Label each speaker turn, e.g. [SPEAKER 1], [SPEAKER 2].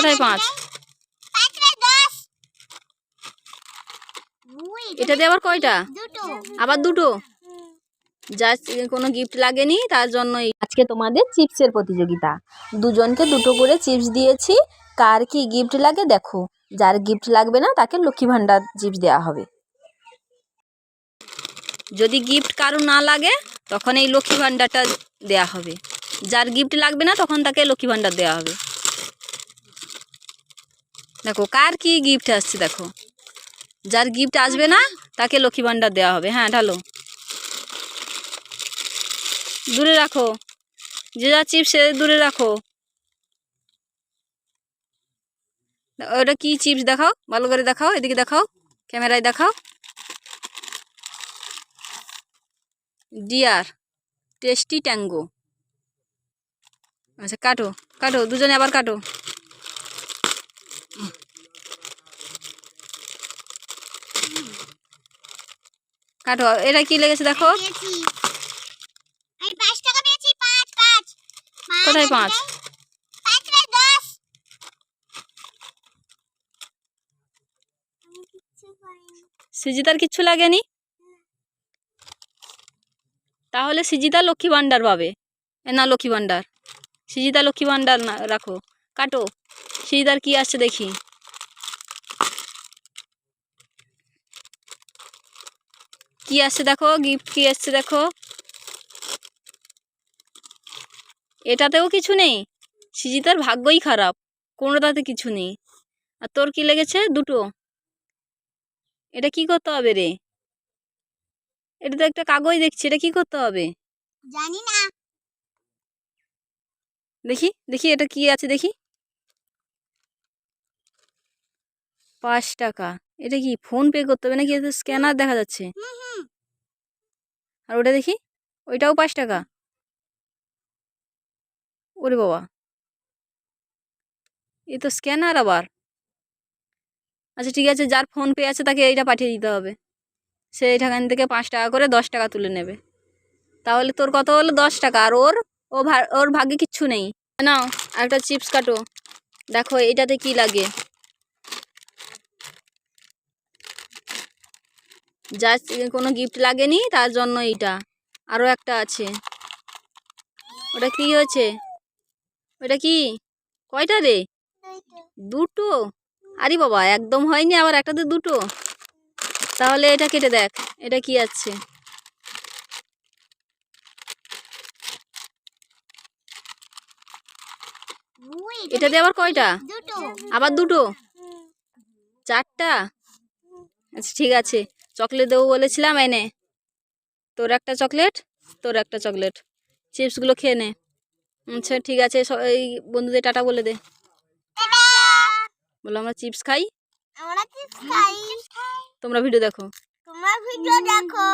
[SPEAKER 1] কোথায় পাঁচ। এটা দিয়ে আবার কয়টা? আবার দুটো? যা কোনো গিফট লাগেনি তার জন্যই। আজকে তোমাদের চিপসের প্রতিযোগিতা। দুজনকে দুটো করে চিপস দিয়েছি। কার কি গিফট লাগে দেখো। যার গিফট লাগবে না তাকে লক্ষ্মী ভাণ্ডার চিপস দেওয়া হবে। যদি গিফট কারও না লাগে তখন এই লক্ষ্মী ভাণ্ডারটা দেওয়া হবে। যার গিফট লাগবে না তখন তাকে লক্ষ্মী ভাণ্ডার দেওয়া হবে। দেখো, কার কি গিফট আসছে দেখো? যার গিফট আসবে না, তাকে লক্ষ্মী ভাণ্ডার দেওয়া হবে। হ্যাঁ ঢালো। দূরে রাখো। যে যা চিপস সে দূরে রাখো। ওটা কি চিপস দেখাও? ভালো করে দেখাও, এদিকে দেখাও, ক্যামেরায় দেখাও। Dear, tasty tango. আচ্ছা কাটো কাটো, দুজনে আবার কাটো। কাটো। এটা কি লেগেছে দেখো? কোথায় পাঁচ? সিজিতার কিচ্ছু লাগেনি? তাহলে সিজিতা লক্ষ্মী ভাণ্ডার পাবে। না লক্ষ্মী ভাণ্ডার। সিজিতা লক্ষ্মী ভাণ্ডার না রাখো। কাটো। সিজিতার কি আসছে দেখি। কি আসছে দেখো? গিফট কি আসছে দেখো? এটাতেও কিছু নেই। সিজিতার ভাগ্যই খারাপ। কোনোটাতে কিছু নেই। আর তোর কি লেগেছে? দুটো। এটা কি করতে হবে রে? এটা তো একটা কাগজ দেখছি। এটা কি করতে হবে?
[SPEAKER 2] জানি না।
[SPEAKER 1] দেখি দেখি এটা কি আছে দেখি। পাঁচ টাকা। এটা কি ফোন পে করতে হবে নাকি? স্ক্যানার দেখা যাচ্ছে। আর ওটা দেখি? ওইটাও পাঁচ টাকা। ওরে বাবা। এ তো স্ক্যানার আবার। আচ্ছা ঠিক আছে, যার ফোন পে আছে তাকে এইটা পাঠিয়ে দিতে হবে। সে এখান থেকে পাঁচ টাকা করে দশ টাকা তুলে নেবে। তাহলে তোর কত হলো? দশ টাকা। আর ওর, ও ওর ভাগ্যে কিচ্ছু নেই। নাও, একটা চিপস কাটো। দেখো, এইটাতে কি লাগে? যা কোনো গিফট লাগেনি, তার জন্য এইটা। আরও একটা আছে। ওটা কি হয়েছে? ওটা কি? কয়টা রে? দুটো? আরে বাবা, একদম হয়নি, আবার একটাতে দুটো? তাহলে এটা কেটে দেখ, এটা কি আছে? এটা দিয়ে আবার কয়টা? আবার দুটো? চারটা? আচ্ছা ঠিক আছে। চকলেট দেবো বলেছিলাম এনে। তোর একটা চকলেট তোর একটা চকলেট। চিপসগুলো খেয়ে নে। আচ্ছা ঠিক আছে এই বন্ধুদের টাটা বলে দে। বলো আমরা চিপস খাই?
[SPEAKER 2] আমরা চিপস খাই।
[SPEAKER 1] তোমরা ভিডিও দেখো।
[SPEAKER 2] তোমরা ভিডিও দেখো।